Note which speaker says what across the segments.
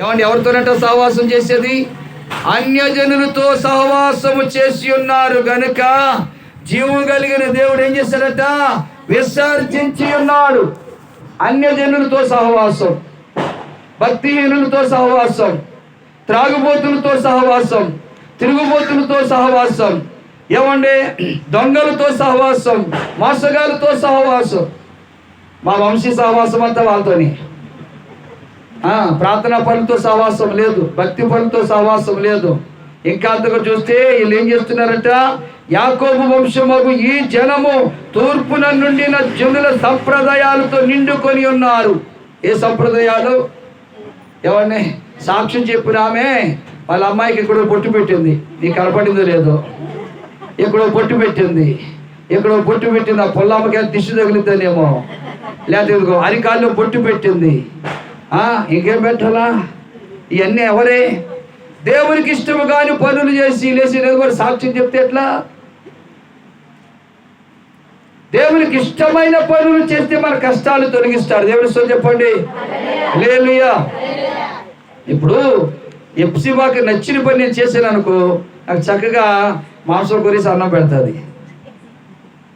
Speaker 1: ఏమండి ఎవరితోనట సహవాసం చేసేది? అన్యజనులతో సహవాసము చేసి ఉన్నారు గనుక జీవం కలిగిన దేవుడు ఏం చేశాడట? విసర్జించి ఉన్నాడు. అన్యజనులతో సహవాసం భక్తిహీనులతో సహవాసం త్రాగుబోతులతో సహవాసం తిరుగుబోతులతో సహవాసం ఏమండి దొంగలతో సహవాసం మోసగాలతో సహవాసం. మా వంశీ సహవాసం అంతా వాళ్ళతోని. ప్రార్థన పనులతో సహవాసం లేదు భక్తి పనులతో సహవాసం లేదు. ఇంకా అంతగా చూస్తే వీళ్ళు ఏం చేస్తున్నారట? యాకోబు వంశమగు ఈ జనము తూర్పున నుండిన జనుల సంప్రదాయాలతో నిండుకొని ఉన్నారు. ఏ సంప్రదాయాలు? ఎవరిని? సాక్ష్యం చెప్పిన ఆమె వాళ్ళ అమ్మాయికి ఇక్కడ బొట్టు పెట్టింది. నీకు కనపడిందో లేదో? ఎక్కడో బొట్టు పెట్టింది. ఎక్కడో బొట్టు పెట్టింది. ఆ పొల్లమ్మకి దిష్టి తగిలిద్దానేమో లేకపోతే ఇదిగో అరికాల్లో బొట్టు పెట్టింది. ఇంకేం పెట్టాలా? ఇవన్నీ ఎవరే? దేవునికి ఇష్టము కాని పనులు చేసి లేచి నిలబడి సాక్ష్యం చెప్తే ఎట్లా? దేవునికి ఇష్టమైన పనులు చేస్తే మన కష్టాలు తొలగిస్తాడు. దేవుని సో చెప్పండి. లేలుయా ఇప్పుడు ఎప్సిబాకి నచ్చిన పని నేను చేశాను అనుకో నాకు చక్కగా మాంసం గురించి అన్నం పెడుతుంది.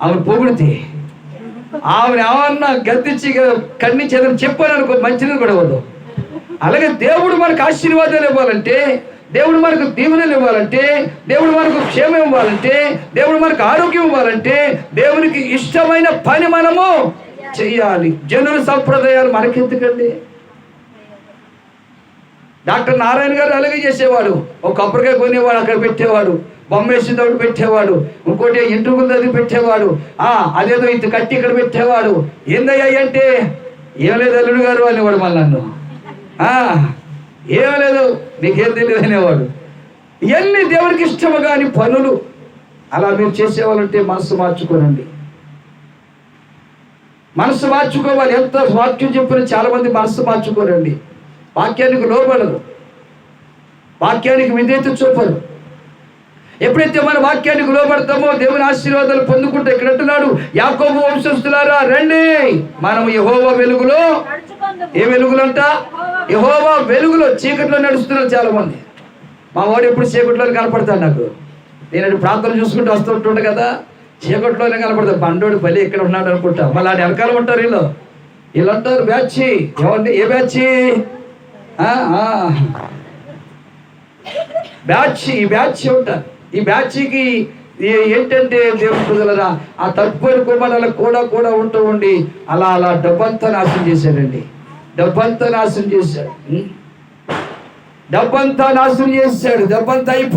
Speaker 1: ఆమె పొగిడితే ఆమె ఏమన్నా గద్దించి ఖండించి ఏదైనా చెప్పాను అనుకో మంచిది కూడా వద్దు అలాగే దేవుడు మనకు ఆశీర్వాదాలు ఇవ్వాలంటే దేవుడు మనకు దీవెనలు ఇవ్వాలంటే దేవుడు మనకు క్షేమం ఇవ్వాలంటే దేవుడు మనకు ఆరోగ్యం ఇవ్వాలంటే దేవునికి ఇష్టమైన పని మనము చెయ్యాలి. జనుల సంప్రదాయాలు మనకెందుకండి? డాక్టర్ నారాయణ గారు అలాగే చేసేవాడు. ఒక కొబ్బరికాయ కొనేవాడు అక్కడ పెట్టేవాడు. బొమ్మేసి తోడు పెట్టేవాడు. ఇంకోటి ఇంటుకులు దగ్గర పెట్టేవాడు. ఆ అదేదో ఇంత కట్టి ఇక్కడ పెట్టేవాడు. ఏందయ్యా అంటే? ఏం లేదు అల్లుడు గారు అనేవాడు మళ్ళీ నన్ను. ఆ, ఏం లేదు నీకేం తెలియదు అనేవాడు. ఇవన్నీ దేవునికి ఇష్టము కాని పనులు. అలా మీరు చేసేవాళ్ళంటే మనసు మార్చుకోనండి. మనసు మార్చుకోవాలి. ఎంత వాక్యం చెప్పిన చాలామంది మనసు మార్చుకోరండి. వాక్యానికి లోబడరు. వాక్యానికి విధేత చూపరు. ఎప్పుడైతే మన వాక్యానికి లోపడతామో దేవుని ఆశీర్వాదాలు పొందుకుంటే ఇక్కడ అంటున్నాడు యాకోబు వంశస్థులారా రండి. మనం యహోవా వెలుగులో ఏ వెలుగులంట? యహోవా వెలుగులో చీకట్లో నడుస్తున్నారు చాలా మంది మా వాడు ఎప్పుడు చీకట్లో కనపడతాడు నాకు. నేను ప్రాంతం చూసుకుంటూ వస్తుంటుండే కదా. చీకట్లోనే కనపడతాడు. పండోడు బలి ఇక్కడ ఉన్నాడు అనుకుంటా. మళ్ళీ ఆడ వెనకాల ఉంటారు వీళ్ళు. వీళ్ళు అంటారు బ్యాచ్. ఏమండి? ఏ బ్యాచ్? బ్యాచ్ ఈ బ్యాచ్ ఉంటారు ఈ బ్యాచ్కి ఏంటంటే దేవుని ప్రజలరా ఆ తక్కువ కుమారాల కూడా కూడా ఉంటూ ఉండి అలా అలా డబ్బంతా నాశనం చేశాడండి. డబ్బంతా నాశనం చేశాడు. డబ్బంతా నాశనం చేశాడు. డబ్బంతా అయిపోయి